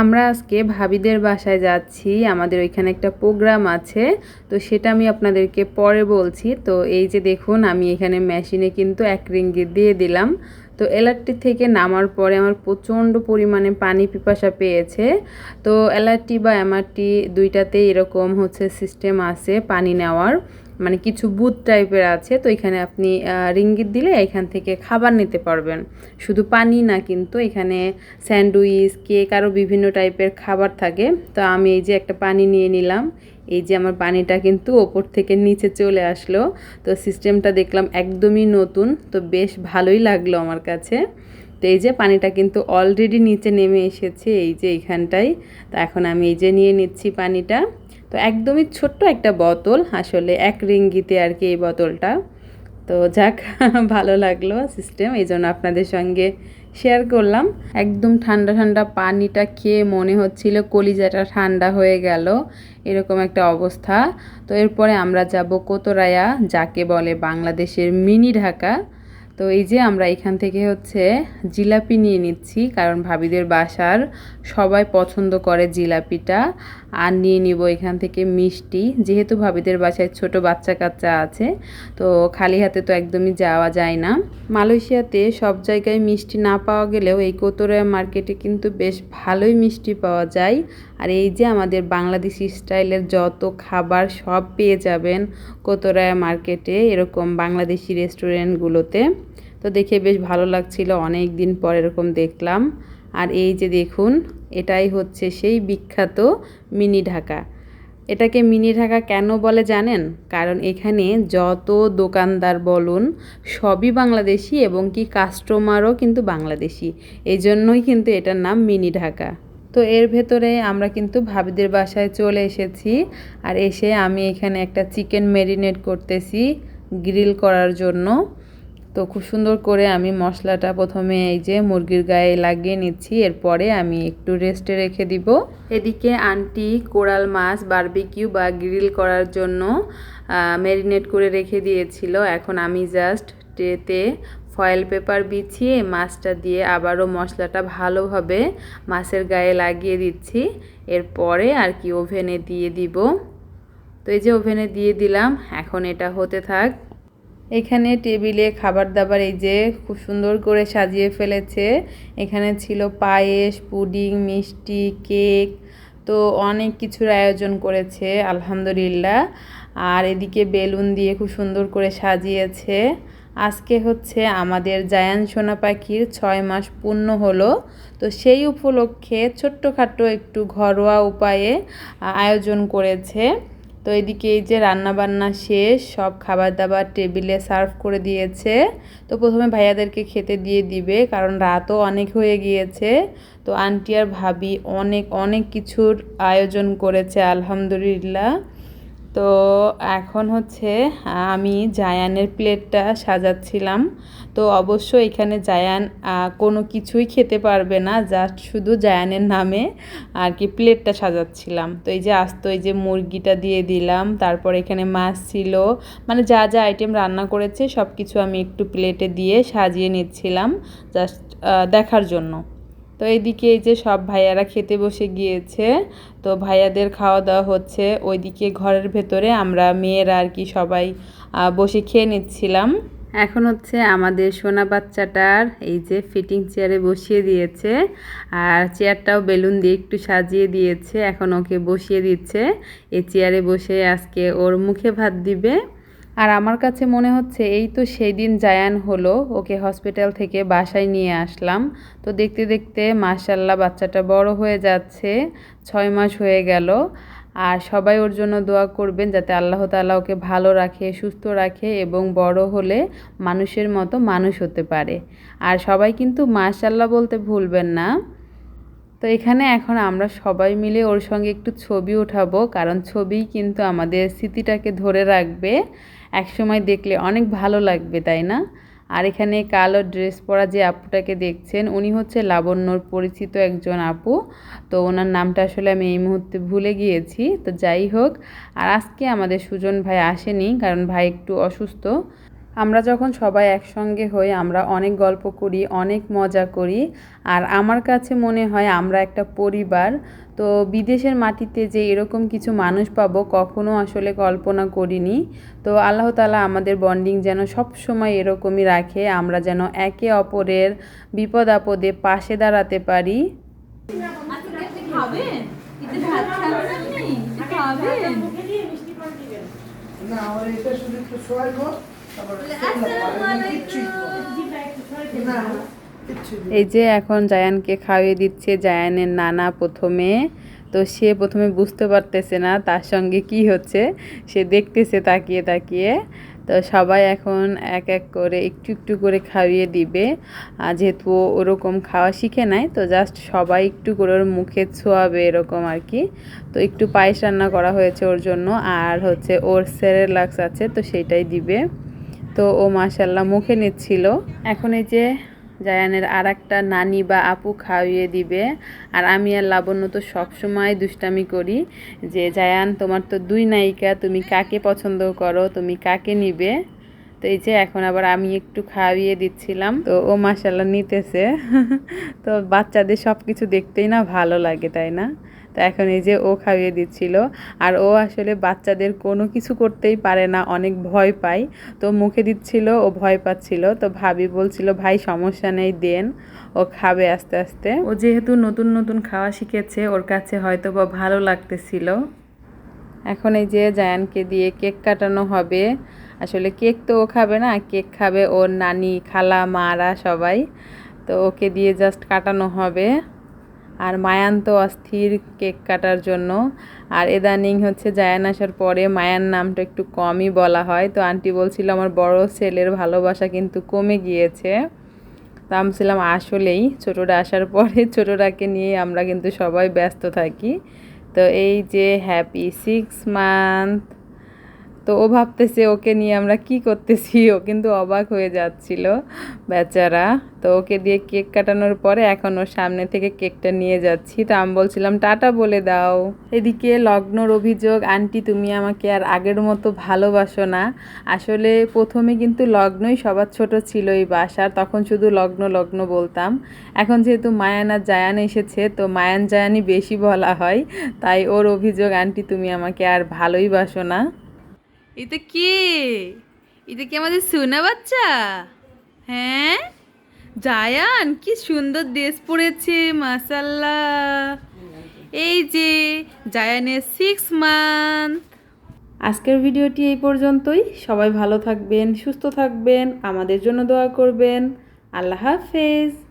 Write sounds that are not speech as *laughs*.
আমরা আজকে ভাবিদের বাসায় যাচ্ছি, আমাদের ওইখানে একটা প্রোগ্রাম আছে, তো সেটা আমি আপনাদেরকে পরে বলছি। তো এই যে দেখুন, আমি এখানে মেশিনে কিন্তু এক রিঙ্গিত দিয়ে দিলাম। তো এলার্টি থেকে নামার পরে আমার প্রচণ্ড পরিমাণে পানি পিপাসা পেয়েছে। তো এলার্টি বা এমআরটি দুইটাতেই এরকম হচ্ছে সিস্টেম আছে পানি নেওয়ার। মানে কিছু বুথ টাইপের আছে, তো এখানে আপনি রিঙ্গিত দিলে এখান থেকে খাবার নিতে পারবেন। শুধু পানি না কিন্তু এখানে স্যান্ডউইচ, কেক আরও বিভিন্ন টাইপের খাবার থাকে। তো আমি এই যে একটা পানি নিয়ে নিলাম। এই যে আমার পানিটা কিন্তু ওপর থেকে নিচে চলে আসলো। তো সিস্টেমটা দেখলাম একদমই নতুন, তো বেশ ভালোই লাগল আমার কাছে। তো এই যে পানিটা কিন্তু অলরেডি নিচে নেমে এসেছে, এই যে এইখানটায় তো এখন আমি এই যে নিয়ে নিচ্ছি পানিটা। তো একদমই ছোট্ট একটা বোতল, আসলে এক রিঙ্গিতে আর কি এই বোতলটা। তো যাক, *laughs* ভালো লাগল সিস্টেম এই জন্য আপনাদের সঙ্গে শেয়ার করলাম। একদম ঠান্ডা ঠান্ডা পানিটা খেয়ে মনে হচ্ছিল কলিজাটা ঠান্ডা হয়ে গেল, এরকম একটা অবস্থা। তো এরপরে আমরা যাব কোতরায়া, যাকে বলে বাংলাদেশের মিনি ঢাকা। তো এই যে আমরা এখান থেকে হচ্ছে জিলাপি নিয়ে নিচ্ছি, কারণ ভাবিদের বাসার সবাই পছন্দ করে জিলাপিটা। আর নিয়ে নিব এখান থেকে মিষ্টি। যেহেতু ভাবিদের বাসায় ছোট বাচ্চা কাচ্চা আছে, তো খালি হাতে তো একদমই যাওয়া যায় না। মালয়েশিয়াতে সব জায়গায় মিষ্টি না পাওয়া গেলেও এই কোতরা মার্কেটে কিন্তু বেশ ভালোই মিষ্টি পাওয়া যায়। আর এই যে আমাদের বাংলাদেশি স্টাইলের যত খাবার সব পেয়ে যাবেন কোতরায়া মার্কেটে এরকম বাংলাদেশি রেস্টুরেন্টগুলোতে। তো দেখে বেশ ভালো লাগছিল অনেক দিন পর এরকম দেখলাম। আর এই যে দেখুন, এটাই হচ্ছে সেই বিখ্যাত মিনি ঢাকা। এটাকে মিনি ঢাকা কেন বলে জানেন? কারণ এখানে যত দোকানদার বলুন, সবই বাংলাদেশি এবং কি কাস্টমারও কিন্তু বাংলাদেশি। এই জন্যই কিন্তু এটার নাম মিনি ঢাকা। তো এর ভেতরে আমরা কিন্তু ভাবিদের বাসায় চলে এসেছি আর এসে আমি এখানে একটা চিকেন ম্যারিনেট করতেছি গ্রিল করার জন্য। তো খুব সুন্দর করে আমি মশলাটা প্রথমে এই যে মুরগির গায়ে লাগিয়ে নিচ্ছি, এরপরে আমি একটু রেস্টে রেখে দিব। এদিকে আন্টি কোরাল মাছ বারবিকিউ বা গ্রিল করার জন্য ম্যারিনেট করে রেখে দিয়েছিল। এখন আমি জাস্ট ট্রেতে ফয়েল পেপার বিছিয়ে মাছটা দিয়ে আবারও মশলাটা ভালোভাবে মাছের গায়ে লাগিয়ে দিচ্ছি। এরপরে আর কি ওভেনে দিয়ে দিব। তো এই যে ওভেনে দিয়ে দিলাম, এখন এটা হতে থাক। এখানে টেবিলে খাবার দাবার এই যে খুব সুন্দর করে সাজিয়ে ফেলেছে। এখানে ছিল পায়েস, পুডিং, মিষ্টি, কেক, তো অনেক কিছুর আয়োজন করেছে, আলহামদুলিল্লাহ। আর এদিকে বেলুন দিয়ে খুব সুন্দর করে সাজিয়েছে। আজকে হচ্ছে আমাদের জায়ান সোনা পাখির ছয় মাস পূর্ণ হলো। তো সেই উপলক্ষে ছোট্টখাটো একটু ঘরোয়া উপায়ে আয়োজন করেছে। তো এদিকে এই যে রান্না বান্না শেষ, সব খাবার দাবার টেবিলে সার্ভ করে দিয়েছে। তো প্রথমে ভাইয়াদেরকে খেতে দিয়ে দিবে, কারণ রাতও অনেক হয়ে গিয়েছে। তো আন্টি আর ভাবি অনেক অনেক কিছুর আয়োজন করেছে, আলহামদুলিল্লাহ। তো এখন হচ্ছে, আমি জায়ানের প্লেটটা সাজাচ্ছিলাম। তো অবশ্য এখানে জায়ান কোনো কিছুই খেতে পারবে না, জাস্ট শুধু জায়ানের নামে আর কি প্লেটটা সাজাচ্ছিলাম। তো এই যে আস্ত, এই যে মুরগিটা দিয়ে দিলাম, তারপর এখানে মাছ ছিল মানে যা যা আইটেম রান্না করেছে সব কিছু আমি একটু প্লেটে দিয়ে সাজিয়ে নিচ্ছিলাম, জাস্ট দেখার জন্য। তো এইদিকে এই যে সব ভাইয়ারা খেতে বসে গিয়েছে, তো ভাইয়াদের খাওয়া দাওয়া হচ্ছে। ওইদিকে ঘরের ভেতরে আমরা মেয়েরা আর কি সবাই বসে খেয়ে নিচ্ছিলাম। এখন হচ্ছে আমাদের সোনা বাচ্চাটার এই যে ফিটিং চেয়ারে বসিয়ে দিয়েছে, আর চেয়ারটাও বেলুন দিয়ে একটু সাজিয়ে দিয়েছে। এখন ওকে বসিয়ে দিচ্ছে। এই চেয়ারে বসে আজকে ওর মুখে ভাত দিবে। আর আমার কাছে মনে হচ্ছে এই তো সেই দিন জায়ান হলো, ওকে হসপিটাল থেকে বাসায় নিয়ে আসলাম। তো দেখতে দেখতে মাশাল্লাহ বাচ্চাটা বড় হয়ে যাচ্ছে, ছয় মাস হয়ে গেল। আর সবাই ওর জন্য দোয়া করবেন যাতে আল্লাহ তাআলা ওকে ভালো রাখে, সুস্থ রাখে এবং বড় হলে মানুষের মতো মানুষ হতে পারে। আর সবাই কিন্তু মাশাল্লাহ বলতে ভুলবেন না। তো এখানে এখন আমরা সবাই মিলে ওর সঙ্গে একটু ছবি উঠাবো, কারণ ছবি কিন্তু আমাদের স্মৃতিটাকে ধরে রাখবে। একসময় দেখলে অনেক ভালো লাগবে, তাই না? আর এখানে কালো ড্রেস পরা যে আপুটাকে দেখছেন, উনি হচ্ছে লাবণ্যর পরিচিত একজন আপু। তো ওনার নামটা আসলে আমি এই মুহূর্তে ভুলে গিয়েছি। তো যাই হোক, আর আজকে আমাদের সুজন ভাই আসেনি, কারণ ভাই একটু অসুস্থ। আমরা যখন সবাই একসঙ্গে হই, আমরা অনেক গল্প করি, অনেক মজা করি। আর আমার কাছে মনে হয় আমরা একটা পরিবার। তো বিদেশের মাটিতে যে এরকম কিছু মানুষ পাবো, কখনো আসলে কল্পনা করিনি। তো আল্লাহ তালা আমাদের বন্ডিং যেন সব সময় এরকমই রাখে, আমরা যেন একে অপরের বিপদ আপদে পাশে দাঁড়াতে পারি। না এটা শুধু একটু এই যে এখন জায়ানকে খাইয়ে দিচ্ছে, জায়ানের নানা প্রথমে। তো সে প্রথমে বুঝতে পারতেছে না তার সঙ্গে কি হচ্ছে। সে দেখতেছে, তাকিয়ে তাকিয়ে। তো সবাই এখন এক এক করে একটু একটু করে খাইয়ে দিবে। আর যেহেতু ওরকম খাওয়া শিখে নাই, তো জাস্ট সবাই একটু করে ওর মুখে ছোঁয়াবে এরকম আর কি। তো একটু পায়েস রান্না করা হয়েছে ওর জন্য। আর হচ্ছে ওর সেরেলাক্স আছে, তো সেটাই দিবে। তো ও মাশাল্লাহ মুখে নিচ্ছিল। এখন এই যে জায়ানের আর একটা নানি বা আপু খাওয়িয়ে দিবে। আর আমি আর লাবণ্য তো সবসময় দুষ্টামি করি যে, জায়ান, তোমার তো দুই নায়িকা, তুমি কাকে পছন্দ করো? তুমি কাকে নিবে? তো এই যে এখন আবার আমি একটু খাইয়ে দিচ্ছিলাম। তো ও মাসাল্লাহ নিতেছে। *laughs* তো বাচ্চাদের সব কিছু দেখতেই না ভালো লাগে, তাই না? তো এখন এই যে ও খাইয়ে দিচ্ছিল। আর ও আসলে বাচ্চাদের কোনো কিছু করতেই পারে না অনেক ভয় পায়। তো মুখে দিচ্ছিল ও ভয় পাচ্ছিল। তো ভাবি বলছিল ভাই সমস্যা নেই দেন। ও খাবে আস্তে আস্তে। ও যেহেতু নতুন নতুন খাওয়া শিখেছে ওর কাছে হয়তো বা ভালো লাগতেছিল। এখন এই যে জায়ানকে দিয়ে কেক কাটানো হবে। আসলে কেক তো ও খাবে না কেক খাবে ওর নানি খালা মারা সবাই। তো ওকে দিয়ে জাস্ট কাটানো হবে। আর মায়ান তো অস্থির কেক কাটার জন্য। আর এদানিং হচ্ছে জায়ান আসার পরে মায়ার নামটা একটু কমই বলা হয়। তো আন্টি বলছিল, আমার বড় ছেলের ভালোবাসা কিন্তু কমে গিয়েছে। তো আমি ছিলাম আসলেই। ছোটোটা আসার পরে *laughs* ছোটোটাকে নিয়ে আমরা কিন্তু সবাই ব্যস্ত থাকি। তো এই যে হ্যাপি সিক্স মান্থ তো ও ভাবতেছে, ওকে নিয়ে আমরা কি করতেছি? ও কিন্তু অবাক হয়ে যাচ্ছিল, বেচারা। তো ওকে দিয়ে কেক কাটানোর পরে এখন ওর সামনে থেকে কেকটা নিয়ে যাচ্ছি। তো আমি বলছিলাম, টাটা বলে দাও। এদিকে লগ্নর অভিযোগ, আন্টি, তুমি আমাকে আর আগের মতো ভালোবাসো না। আসলে প্রথমে কিন্তু লগ্নই সবার ছোট ছিল এই বাসার, তখন শুধু লগ্ন লগ্ন বলতাম। এখন যেহেতু মায়ান আর জায়ান এসেছে, তো মায়ান জায়ানই বেশি বলা হয়। তাই ওর অভিযোগ, আন্টি, তুমি আমাকে আর ভালোই বাসো না। এটা কে? এটা কি আমাদের সোনা বাচ্চা? হ্যাঁ? জায়ান, কি সুন্দর ড্রেস পরেছে মাসাল্লাহ এই যে, জায়ানের সিক্স মান্থ আজকের ভিডিওটি এই পর্যন্তই। সবাই ভালো থাকবেন, সুস্থ থাকবেন, আমাদের জন্য দোয়া করবেন। আল্লাহ হাফেজ।